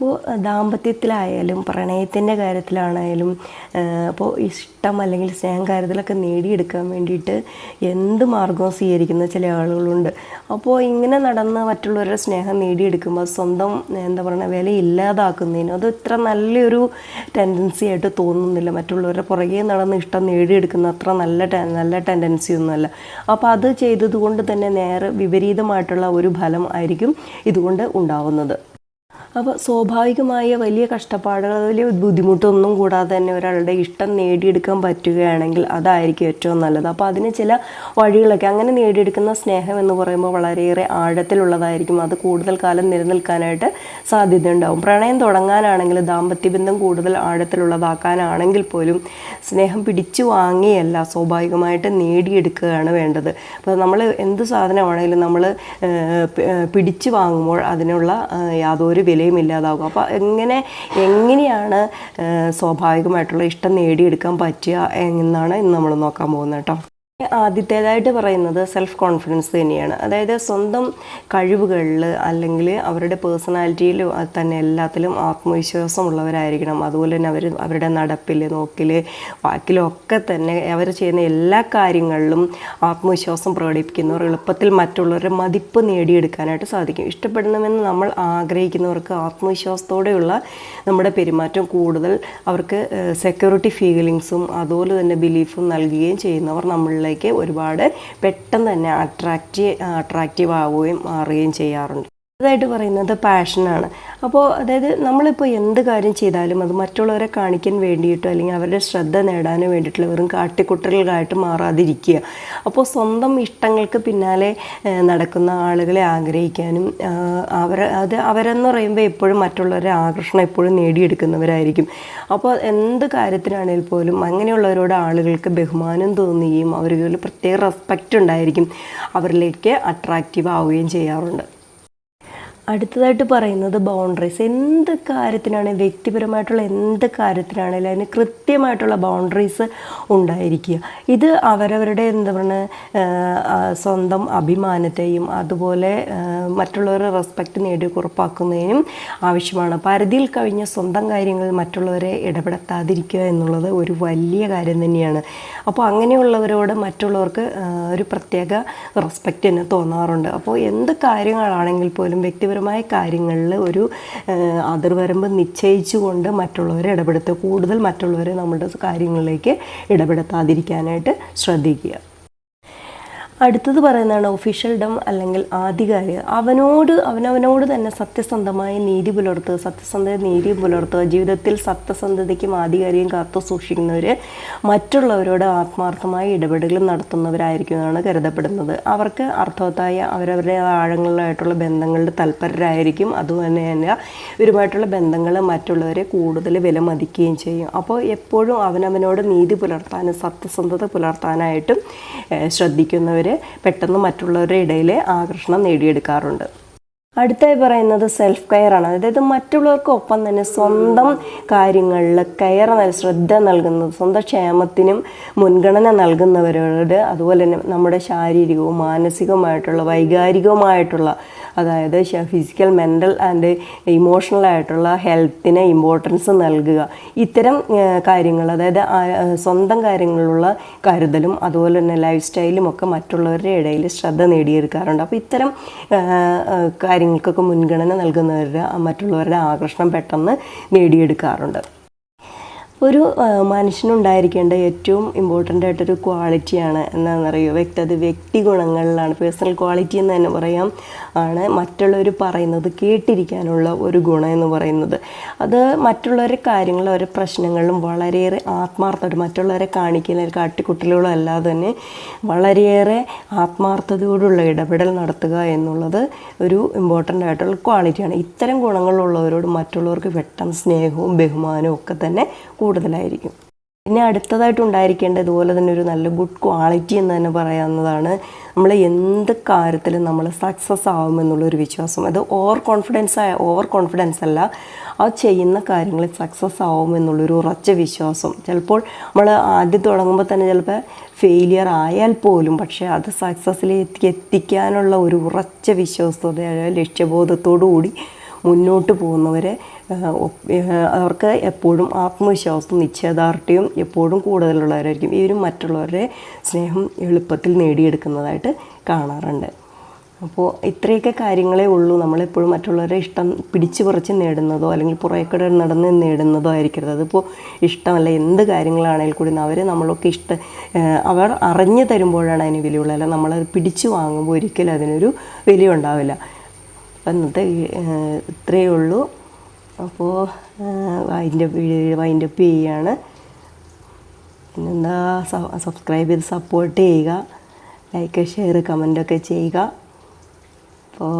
അപ്പോൾ ദാമ്പത്യത്തിലായാലും പ്രണയത്തിന്റെ കാര്യത്തിലാണായാലും അപ്പോൾ ഇഷ്ടം അല്ലെങ്കിൽ സ്നേഹം കാര്യത്തിലൊക്കെ നേടിയെടുക്കാൻ വേണ്ടിയിട്ട് എന്ത് മാർഗവും സ്വീകരിക്കുന്ന ചില ആളുകളുണ്ട്. അപ്പോൾ ഇങ്ങനെ നടന്ന് മറ്റുള്ളവരുടെ സ്നേഹം നേടിയെടുക്കുമ്പോൾ സ്വന്തം എന്താ പറയുക വില ഇല്ലാതാക്കുന്നതിനും അത് ഇത്ര നല്ലൊരു ടെൻഡൻസി ആയിട്ട് തോന്നുന്നില്ല. മറ്റുള്ളവരുടെ പുറകെ നടന്ന് ഇഷ്ടം നേടിയെടുക്കുന്ന അത്ര നല്ല നല്ല ടെൻഡൻസി ഒന്നുമല്ല. അപ്പോൾ അത് ചെയ്തതുകൊണ്ട് തന്നെ നേരെ വിപരീതമായിട്ടുള്ള ഒരു ഫലം ആയിരിക്കും ഇതുകൊണ്ട് ഉണ്ടാവുന്നത്. അപ്പോൾ സ്വാഭാവികമായ വലിയ കഷ്ടപ്പാടുകൾ വലിയ ബുദ്ധിമുട്ടൊന്നും കൂടാതെ തന്നെ ഒരാളുടെ ഇഷ്ടം നേടിയെടുക്കാൻ പറ്റുകയാണെങ്കിൽ അതായിരിക്കും ഏറ്റവും നല്ലത്. അപ്പോൾ അതിന് ചില വഴികളൊക്കെ അങ്ങനെ നേടിയെടുക്കുന്ന സ്നേഹം എന്ന് പറയുമ്പോൾ വളരെയേറെ ആഴത്തിലുള്ളതായിരിക്കും. അത് കൂടുതൽ കാലം നിലനിൽക്കാനായിട്ട് സാധ്യതയുണ്ടാവും. പ്രണയം തുടങ്ങാനാണെങ്കിൽ ദാമ്പത്യ ബന്ധം കൂടുതൽ ആഴത്തിലുള്ളതാക്കാനാണെങ്കിൽ പോലും സ്നേഹം പിടിച്ചു വാങ്ങിയല്ല സ്വാഭാവികമായിട്ട് നേടിയെടുക്കുകയാണ് വേണ്ടത്. അപ്പോൾ നമ്മൾ എന്ത് സാധനമാണെങ്കിലും നമ്മൾ പിടിച്ചു വാങ്ങുമ്പോൾ അതിനുള്ള യാതൊരു യാതൊരു വിലയും ഇല്ലാതാകും. അപ്പോൾ എങ്ങനെ എങ്ങനെയാണ് സ്വാഭാവികമായിട്ടുള്ള ഇഷ്ടം നേടിയെടുക്കാൻ പറ്റുക എന്നാണ് ഇന്ന് നമ്മൾ നോക്കാൻ പോകുന്നത് കേട്ടോ. ആദ്യത്തേതായിട്ട് പറയുന്നത് സെൽഫ് കോൺഫിഡൻസ് തന്നെയാണ്. അതായത് സ്വന്തം കഴിവുകളിൽ അല്ലെങ്കിൽ അവരുടെ പേഴ്സണാലിറ്റിയിലും തന്നെ എല്ലാത്തിലും ആത്മവിശ്വാസം ഉള്ളവരായിരിക്കണം. അതുപോലെ തന്നെ അവർ അവരുടെ നടപ്പിൽ നോക്കിൽ വാക്കിലും ഒക്കെ തന്നെ അവർ ചെയ്യുന്ന എല്ലാ കാര്യങ്ങളിലും ആത്മവിശ്വാസം പ്രകടിപ്പിക്കുന്നവർ എളുപ്പത്തിൽ മറ്റുള്ളവരുടെ മതിപ്പ് നേടിയെടുക്കാനായിട്ട് സാധിക്കും. ഇഷ്ടപ്പെടണമെന്ന് നമ്മൾ ആഗ്രഹിക്കുന്നവർക്ക് ആത്മവിശ്വാസത്തോടെയുള്ള നമ്മുടെ പെരുമാറ്റം കൂടുതൽ അവർക്ക് സെക്യൂരിറ്റി ഫീലിങ്സും അതുപോലെ തന്നെ ബിലീഫും നൽകുകയും ചെയ്യുന്നവർ നമ്മളിലേക്ക് ഒരുപാട് പെട്ടെന്ന് തന്നെ അട്രാക്റ്റ് അട്രാക്റ്റീവ് ആവുകയും മാറുകയും ചെയ്യാറുണ്ട്. അതായിട്ട് പറയുന്നത് പാഷനാണ് അപ്പോൾ അതായത് നമ്മളിപ്പോൾ എന്ത് കാര്യം ചെയ്താലും അത് മറ്റുള്ളവരെ കാണിക്കാൻ വേണ്ടിയിട്ടോ അല്ലെങ്കിൽ അവരുടെ ശ്രദ്ധ നേടാനോ വേണ്ടിയിട്ടുള്ള വെറും കാട്ടിക്കുട്ടലുകളായിട്ട് മാറാതിരിക്കുക. അപ്പോൾ സ്വന്തം ഇഷ്ടങ്ങൾക്ക് പിന്നാലെ നടക്കുന്ന ആളുകളെ ആഗ്രഹിക്കാനും അവർ അത് അവരെന്ന് പറയുമ്പോൾ എപ്പോഴും മറ്റുള്ളവരെ ആകർഷണം എപ്പോഴും നേടിയെടുക്കുന്നവരായിരിക്കും. അപ്പോൾ എന്ത് കാര്യത്തിനാണെങ്കിൽ പോലും അങ്ങനെയുള്ളവരോട് ആളുകൾക്ക് ബഹുമാനം തോന്നുകയും അവർക്ക് പ്രത്യേക റെസ്പെക്റ്റ് ഉണ്ടായിരിക്കും. അവരിലേക്ക് അട്രാക്റ്റീവ് ആവുകയും ചെയ്യാറുണ്ട്. അടുത്തതായിട്ട് പറയുന്നത് ബൗണ്ടറീസ് എന്ത് കാര്യത്തിനാണ് വ്യക്തിപരമായിട്ടുള്ള എന്ത് കാര്യത്തിനാണെങ്കിലും അതിന് കൃത്യമായിട്ടുള്ള ബൗണ്ടറീസ് ഉണ്ടായിരിക്കുക. ഇത് അവരവരുടെ എന്താ പറയുക സ്വന്തം അഭിമാനത്തെയും അതുപോലെ മറ്റുള്ളവരെ റെസ്പെക്റ്റ് നേടി ഉറപ്പാക്കുന്നതിനും ആവശ്യമാണ്. പരിധിയിൽ കഴിഞ്ഞ സ്വന്തം കാര്യങ്ങളിൽ മറ്റുള്ളവരെ ഇടപെടുത്താതിരിക്കുക എന്നുള്ളത് ഒരു വലിയ കാര്യം തന്നെയാണ്. അപ്പോൾ അങ്ങനെയുള്ളവരോട് മറ്റുള്ളവർക്ക് ഒരു പ്രത്യേക റെസ്പെക്റ്റ് തന്നെ തോന്നാറുണ്ട്. അപ്പോൾ എന്ത് കാര്യങ്ങളാണെങ്കിൽ പോലും വ്യക്തിപരമായ കാര്യങ്ങളിൽ ഒരു അതിർവരമ്പ് നിശ്ചയിച്ചുകൊണ്ട് മറ്റുള്ളവരെ ഇടപെടുത്തുക. കൂടുതൽ മറ്റുള്ളവരെ നമ്മുടെ കാര്യങ്ങളിലേക്ക് ഇടപെടുത്താതിരിക്കാനായിട്ട് ശ്രദ്ധിക്കുക. അടുത്തത് പറയുന്നതാണ് ഒഫീഷ്യൽ ഡം അല്ലെങ്കിൽ ആധികാരിക. അവനോട് അവനവനോട് തന്നെ സത്യസന്ധമായ നീതി പുലർത്തുക സത്യസന്ധത നീതി പുലർത്തുക ജീവിതത്തിൽ സത്യസന്ധതയ്ക്കും ആധികാരിയും കാത്തു സൂക്ഷിക്കുന്നവർ മറ്റുള്ളവരോട് ആത്മാർത്ഥമായ ഇടപെടലുകൾ നടത്തുന്നവരായിരിക്കുമെന്നാണ് കരുതപ്പെടുന്നത്. അവർക്ക് അർത്ഥവത്തായ അവരവരുടെ ആഴങ്ങളിലായിട്ടുള്ള ബന്ധങ്ങളിൽ തൽപരരായിരിക്കും. അതുപോലെ തന്നെ ഇവരുമായിട്ടുള്ള ബന്ധങ്ങൾ മറ്റുള്ളവരെ കൂടുതൽ വിലമതിക്കുകയും ചെയ്യും. അപ്പോൾ എപ്പോഴും അവനവനോട് നീതി പുലർത്താനും സത്യസന്ധത പുലർത്താനായിട്ടും ശ്രദ്ധിക്കുന്നവർ പെട്ടെന്ന് മറ്റുള്ളവരുടെ ഇടയിൽ ആകർഷണം നേടിയെടുക്കാറുണ്ട്. അടുത്തായി പറയുന്നത് സെൽഫ് കെയർ ആണ്. അതായത് മറ്റുള്ളവർക്കൊപ്പം തന്നെ സ്വന്തം കാര്യങ്ങളിൽ കെയർ ശ്രദ്ധ നൽകുന്നത് സ്വന്തം ക്ഷേമത്തിനും മുൻഗണന നൽകുന്നവരോട് അതുപോലെ തന്നെ നമ്മുടെ ശാരീരികവും മാനസികവുമായിട്ടുള്ള വൈകാരികവുമായിട്ടുള്ള അതായത് ഫിസിക്കൽ മെന്റൽ ആൻഡ് ഇമോഷണൽ ആയിട്ടുള്ള ഹെൽത്തിന് ഇമ്പോർട്ടൻസ് നൽകുക. ഇത്തരം കാര്യങ്ങൾ അതായത് സ്വന്തം കാര്യങ്ങളിലുള്ള കരുതലും അതുപോലെ തന്നെ ലൈഫ് സ്റ്റൈലും ഒക്കെ മറ്റുള്ളവരുടെ ഇടയിൽ ശ്രദ്ധ നേടിയെടുക്കാറുണ്ട്. അപ്പോൾ ഇത്തരം കാര്യങ്ങൾക്കൊക്കെ മുൻഗണന നൽകുന്നവരുടെ മറ്റുള്ളവരുടെ ആകർഷണം പെട്ടെന്ന് നേടിയെടുക്കാറുണ്ട്. ഒരു മനുഷ്യനുണ്ടായിരിക്കേണ്ട ഏറ്റവും ഇമ്പോർട്ടന്റ് ആയിട്ടൊരു ക്വാളിറ്റിയാണ് എന്താണെന്നറിയോ? വ്യക്തി അത് വ്യക്തി ഗുണങ്ങളിലാണ്. പേഴ്സണൽ ക്വാളിറ്റി എന്ന് തന്നെ പറയാം. ആണ് മറ്റുള്ളവർ പറയുന്നത് കേട്ടിരിക്കാനുള്ള ഒരു ഗുണം എന്ന് പറയുന്നത്. അത് മറ്റുള്ളവരെ കാര്യങ്ങളും അവരുടെ പ്രശ്നങ്ങളിലും വളരെയേറെ ആത്മാർത്ഥമായിട്ട് മറ്റുള്ളവരെ കാണിക്കുന്ന കാട്ടിക്കുട്ടലുകളോ അല്ലാതെ തന്നെ വളരെയേറെ ആത്മാർത്ഥതയോടുള്ള ഇടപെടൽ നടത്തുക എന്നുള്ളത് ഒരു ഇമ്പോർട്ടന്റ് ആയിട്ടുള്ള ക്വാളിറ്റിയാണ് ഇത്തരം ഗുണങ്ങളുള്ളവരോട് മറ്റുള്ളവർക്ക് പെട്ടെന്ന് സ്നേഹവും ബഹുമാനവും ഒക്കെ തന്നെ കൂടുതലായിരിക്കും. പിന്നെ അടുത്തതായിട്ട് ഉണ്ടായിരിക്കേണ്ട ഇതുപോലെ തന്നെ ഒരു നല്ല ഗുഡ് ക്വാളിറ്റി എന്ന് തന്നെ പറയാവുന്നതാണ് നമ്മൾ എന്ത് കാര്യത്തിലും നമ്മൾ സക്സസ് ആവുമെന്നുള്ളൊരു വിശ്വാസം. അത് ഓവർ കോൺഫിഡൻസ് ആയ ഓവർ കോൺഫിഡൻസ് അല്ല ആ ചെയ്യുന്ന കാര്യങ്ങളിൽ സക്സസ് ആവുമെന്നുള്ളൊരു ഉറച്ച വിശ്വാസം. ചിലപ്പോൾ നമ്മൾ ആദ്യം തുടങ്ങുമ്പോൾ തന്നെ ചിലപ്പോൾ ഫെയിലിയർ ആയാൽ പോലും പക്ഷേ അത് സക്സസ്സിലേക്ക് എത്തിക്കാനുള്ള ഒരു ഉറച്ച വിശ്വാസത്തോടെ ലക്ഷ്യബോധത്തോടു കൂടി മുന്നോട്ട് പോകുന്നവരെ അവർക്ക് എപ്പോഴും ആത്മവിശ്വാസവും നിശ്ചയദാർഢ്യവും എപ്പോഴും കൂടുതലുള്ളവരായിരിക്കും. ഇവരും മറ്റുള്ളവരുടെ സ്നേഹം എളുപ്പത്തിൽ നേടിയെടുക്കുന്നതായിട്ട് കാണാറുണ്ട്. അപ്പോൾ ഇത്രയൊക്കെ കാര്യങ്ങളേ ഉള്ളൂ. നമ്മളെപ്പോഴും മറ്റുള്ളവരെ ഇഷ്ടം പിടിച്ചു പറിച്ച് നേടുന്നതോ അല്ലെങ്കിൽ പുറകെ നടന്ന് നേടുന്നതോ ആയിരിക്കരുത്. അതിപ്പോൾ ഇഷ്ടമല്ല എന്ത് കാര്യങ്ങളാണെങ്കിൽ കൂടി അവരെ നമ്മളൊക്കെ ഇഷ്ട അവർ അറിഞ്ഞു തരുമ്പോഴാണ് അതിന് വിലയുള്ളത്. അല്ല നമ്മളത് പിടിച്ചു വാങ്ങുമ്പോൾ ഒരിക്കലും അതിനൊരു വില ഉണ്ടാവില്ല അപ്പം ഇത്രയേ ഉള്ളൂ. അപ്പോൾ അതിന്റെ വൈൻഡപ്പ് ചെയ്യുകയാണ് പിന്നെന്താ സബ്സ്ക്രൈബ് ചെയ്ത് സപ്പോർട്ട് ചെയ്യുക. ലൈക്ക് ഷെയർ കമന്റൊക്കെ ചെയ്യുക. അപ്പോൾ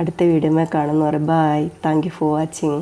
അടുത്ത വീഡിയോമേ കാണുന്നവരെ bye thank you for watching